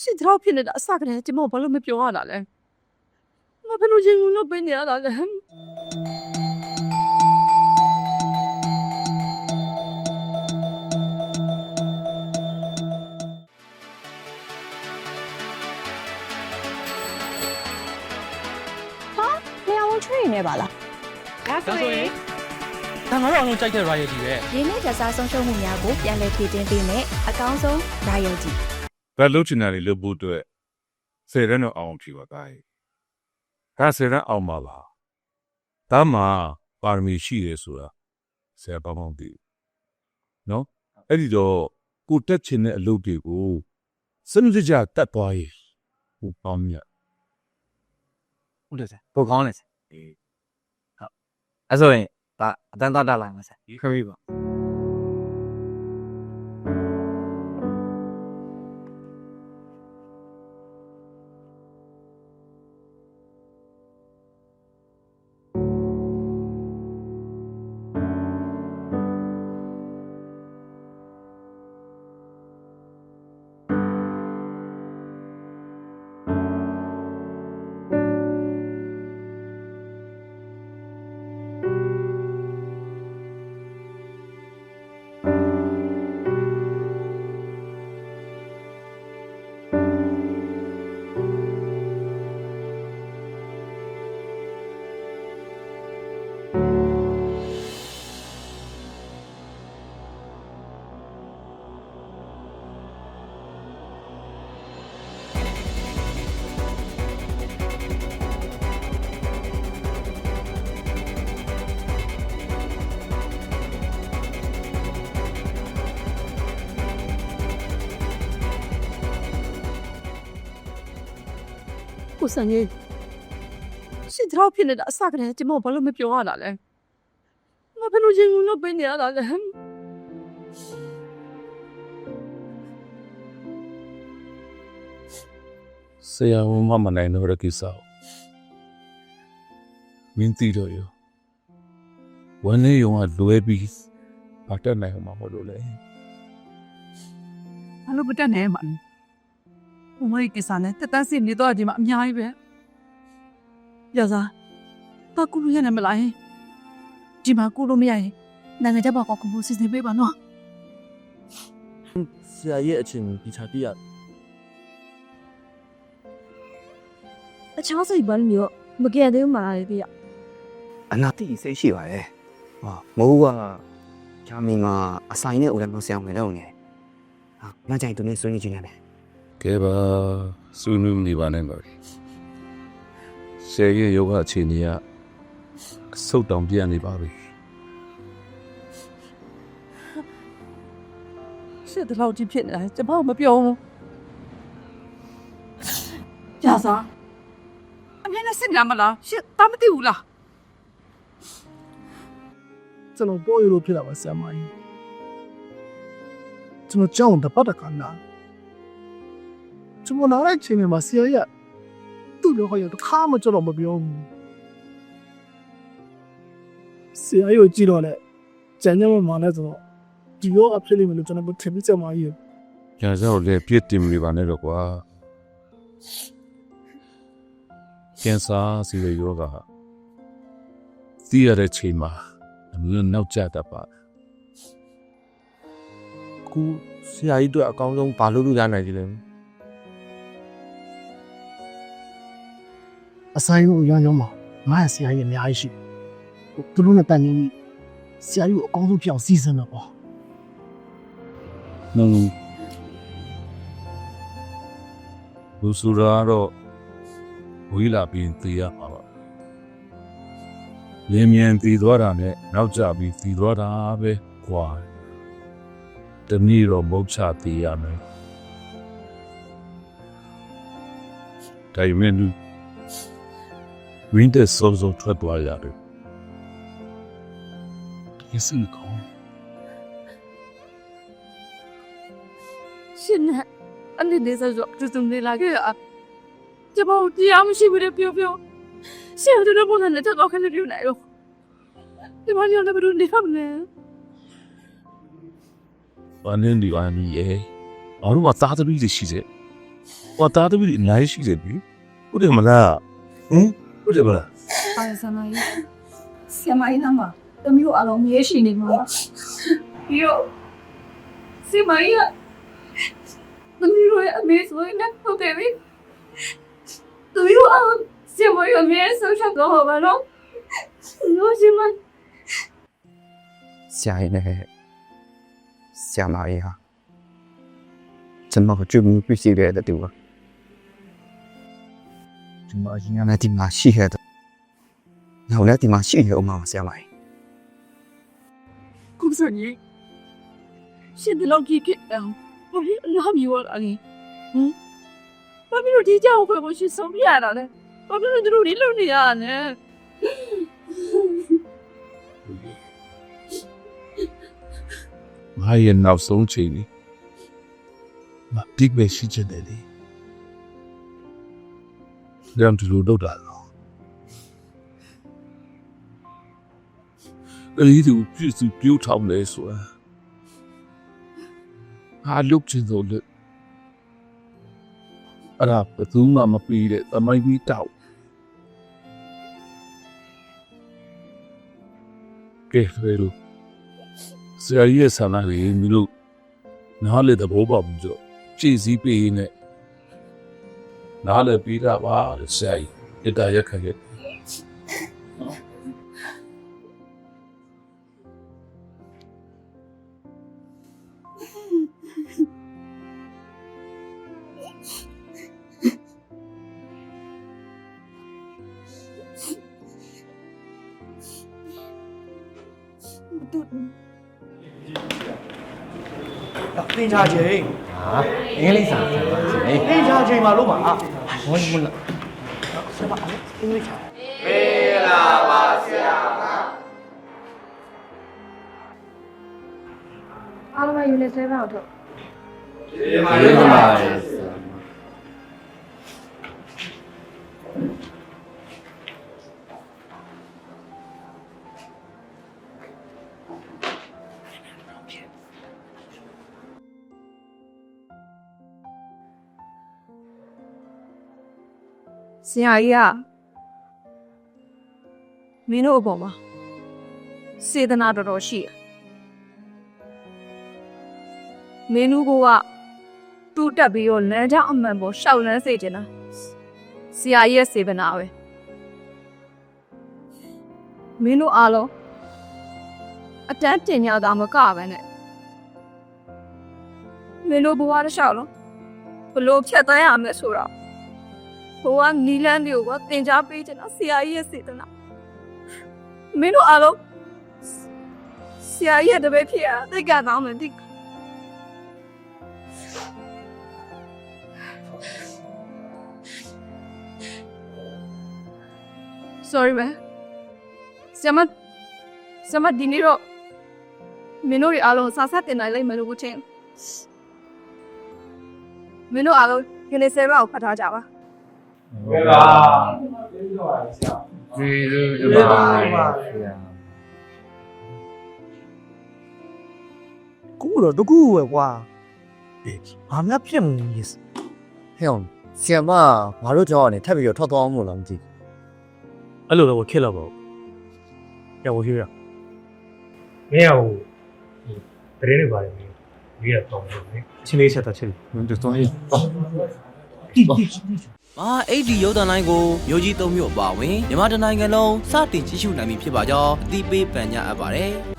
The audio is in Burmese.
ရှင်ဒီလောက်ဖြစ်နေတာအစကတည်းကကျမဘာလို့မပြောရတာလဲငါဘယ်လိုရင်ကုန်လို့ပေးနေရတာလဲလျှောင်းချွေနေပါလားဒါဆိုရင်ဒါငါတို့အောင်လုံးကြိုက်တဲ့ royalty ပဲရင်းနှီးကြစားဆုံးရှုံးမှုများကိုပြန်လည်ဖြည့်တင်းပေးမယ်အကောင်းဆုံး royalty ဘ ယ်လုပ်ချင်တာတွေလုပ်ဖို့အတွက်ဆယ်ရန်တော့အောင်ဖြေပါသား။ဒါဆယ်ရန်အောင်ပါလား။ဒါမှပါရမီရှိရဲဆိုတာဆယ်ပေါင်းပေါင်းသိတယ်။နော်။အဲ့ဒီတော့ကိုတက်ချင်တဲ့အလုပ်တွေကိုစနစ်တကျတတ်သွားရင်ဟိုပေါင်းမြတ်ဟုတ်တယ်ဆရာဘုတ်ကောင်းတယ်ဆရာဟုတ်အဲ့ဆိုရင်ဒါအတန်းသားတက်လိုက်မှာဆရာခရီးပါ ကိုစံကြီးရှင်ဒီလောက်ဖြစ်နေတာအစကတည်းကကျမဘာလို့မပြောရတာလဲငါဘယ်လိုရင်ကုန်လို့ပေးနေရတာလဲဆရာဝန်မမနိုင်တော့တဲ့ကိစ္စကိုမင်းသိတော့ရောဝန်နေရောကလွဲပြီးဘာတက်နိုင်မှာမဟုတ်လို့လေဘာလို့မတက်နေမှာလဲ ဘုံမကြီးကိစ္စနဲ့တက်တန်းစီနေတော့ဒီမှာအများကြီးပဲရစားတာကူလို့ရနေမလားဒီမှာကူလို့မရရင်နိုင်ငံခြားဘာကောကူဖို့စီစဉ်ပေးပါနော်ဆရာရဲ့အချင်းဒီချာပြရအချောင်းစိတ်ပန်းမျိုးမကဲသေးဘူးမလားဒီရအနာတိစိတ်ရှိပါတယ်ဟာမိုးကဂျာမင်ကအဆိုင်နဲ့ဦးလည်းမဆောင်နေတော့နေဟာမကြိုင်သူနဲ့ဆွေးနွေးချင်တယ် ကဲပါစူးနူးနေပါနဲ့ပါဆရာရဲ့ယောဂအခြေအနေကစုတ်တောင်ပြတ်နေပါပြီရှစ်တလောက်ကြီးဖြစ်နေတာကျမမပြောဘူးရစားအမေနဲ့စစ်နေမလားရှစ်တာမသိဘူးလားကျွန်တော်ပေါ်ရလို့ဖြစ်တာပါဆရာမကြီးကျွန်တော်ကြောင်းတပတ်တခါနာ ကျွန်တော်နားလိုက်ချိန်မှာဆရာရဲ့သူ့လိုဟောရတခါမှကျွန်တော်မပြောဘူးဆရာရဲ့ကြည့်တော့လေကျန်ကျမမနဲ့ဆိုတော့ဒီရောအဖြစ်လိမ့်မယ်လို့ကျွန်တော်ထင်ပြီးဆရာမကြီးညာစားကိုလည်းပြစ်တင်မိပါနဲ့တော့ကွာကင်ဆာစီရယောဂသိရတဲ့ချိန်မှာအမျိုးနောက်ကျတတ်ပါခုဆရာကြီးတို့အကောင်းဆုံးဘာလို့လုပ်ရနိုင်ကြလဲ အဆိုင်ကိုရောင်းရောင်းမှာငါ့ဆရာကြီးအများကြီးရှိတယ်သူတို့နဲ့တန်နေပြီဆရာကြီးကိုအကောင်းဆုံးပြောင်းစီစဉ်တော့ပေါ့နှလုံးလူစုရာတော့ဝီလာပြီးသိရမှာပါလင်းမြန်တည်သွားတာနဲ့နောက်ကျပြီးတည်သွားတာပဲကွာတနည်းတော့မုတ်ချတည်ရမယ်ဒါပေမဲ့ လူဝင်းတဲ့စောစောထွက်သွားရတယ်ဒီစင်ကောရှင်နဲ့အနေနဲ့ဆိုတော့သူသူနေလာခဲ့อ่ะကျမတို့တရားမရှိဘူးလေပြောပြောရှင်တို့ဘုန်းနဲ့တက်တော့ခဏပြနေရောဒီမကြီးလည်းဘယ်လိုနေခမလဲဘာနဲ့ဒီဝါမီရဲ့ဘာလို့မသားသမီးတွေရှိစေဟောသားသမီးတွေအများကြီးရှိတယ်ပြီဟုတ်တယ်မလားဟင် ဟုတ်တယ်မလားအားရဆမကြီးဆရာမကြီးနားမှာတမျိုးအလုံးမြဲရှိနေမှာပြီးတော့ဆရာမကြီးကတမျိုးရဲ့အမေဆိုရင်လည်းဟုတ်တယ်လေတမျိုးအလုံးဆရာမကြီးအမေဆိုချက်တော့ဘာလို့လို့ရှိမဆရာကြီးနဲ့ဆရာမကြီးဟာကျွန်တော်ကြည့်မှုပြည့်စုံတဲ့တူပါ ဒီမှာရင်းနဲ့ဒီမှာရှိခဲ့တယ်။နောက်လည်းဒီမှာရှိနေအောင်ပါဆရာမကြီးကုစနီရှင်ဒီလောက်ကြီးကအောင်ဘာလို့အလားမျိုးလာလဲဟမ်ဘာဖြစ်လို့ဒီကြောက်ခွဲကိုရှင်ဆုံးပြရတာလဲဘာဖြစ်လို့တို့ဒီလုံနေရတာလဲငါရဲ့နောက်ဆုံးချိန်လေးမတိပဲရှိချင်တယ်လေ လမ်းတူလို့တော့တာအဲ့ဒီသူပြည့်စုံပြိုးထောင်လဲဆိုတာဟာလုတ်ချင်လို့လေအဲ့ဒါဘယ်သူမှမပြီးတဲ့သမိုင်းပြီးတောက်ကဲဖေလို့ဆရာကြီးရဲ့ဆန္ဒကြီးမလို့နားလေတဲ့ဘောပါဘူးဆိုကြည်စည်းပေးနေ နားလေပြီးတာပါတဲ့ဆရာကြီးတတရက်ခက်ခဲ့သင်္ချာချိန်ဟာအင်္ဂလိပ်စာဆရာပါရှင်သင်္ချာချိန်မှာလို့ပါ ဟောမလားဆက်ပါအင်္ဂလိပ်စာအားလုံးယူနေဆဲပါတော့ကျေးဇူးတင်ပါတယ်ဆရာမ ဆရာကြီးကမင်းတို့အပေါ်မှာစေတနာတော်တော်ရှိတယ်မင်းတို့ကတူတက်ပြီးတော့လမ်းကြောင်းအမှန်ပေါ်ရှောက်လန်းစေချင်တာဆရာကြီးရဲ့စေတနာပဲမင်းတို့အားလုံးအတန်းတင်ရတာမကပဲနဲ့မင်းတို့ဘဝတစ်လျှောက်လုံးဘလို့ဖြတ်သန်းရမယ်ဆိုတော့ ဘဝနီလန်းတွေကိုသင်ကြားပေးချင်တာဆရာကြီးရဲ့စေတနာမင်းတို့အားလုံးဆရာကြီးရဲ့တပည့်ဖြစ်ရတိတ်ကတော့မယ်တိတ် sorry ပဲဆရာမဆရာမဒီနေ့တော့မင်းတို့တွေအားလုံးစာဆက်တင်နိုင်လိမ့်မယ်လို့ထင်မင်းတို့အားလုံးယူနေဆဲဘာကိုဖတ်ထားကြပါ ကျေးဇူးတင်ပါတယ်ဆရာကူတော့တကူပဲကွာအေးဘာမှဖြစ်မနေစဟဲ့အောင်ဆီယမငါတို့ကြောင်းကနေထပ်ပြီးတော့ထွက်သွားအောင်လို့လားမသိဘူးအဲ့လိုတော့ခက်တော့ပေါ့။ကြောက်ရွှေးရ။မင်းကဟိုတရင်တွေပါတယ်မင်း။မင်းကတော့တော့မင်းချင်းလေးချက်တာချင်းမင်းတို့တော့အေး မာအိတ်ဒီရုပ်သံလိုင်းကိုမျိုးကြီးသုံးမျိုးအပါဝင်မြန်မာတိုင်းနိုင်ငံလုံးစတင်ကြည့်ရှုနိုင်ပြီဖြစ်ပါကြောင်းအသိပေးပန်ကြားအပ်ပါတယ်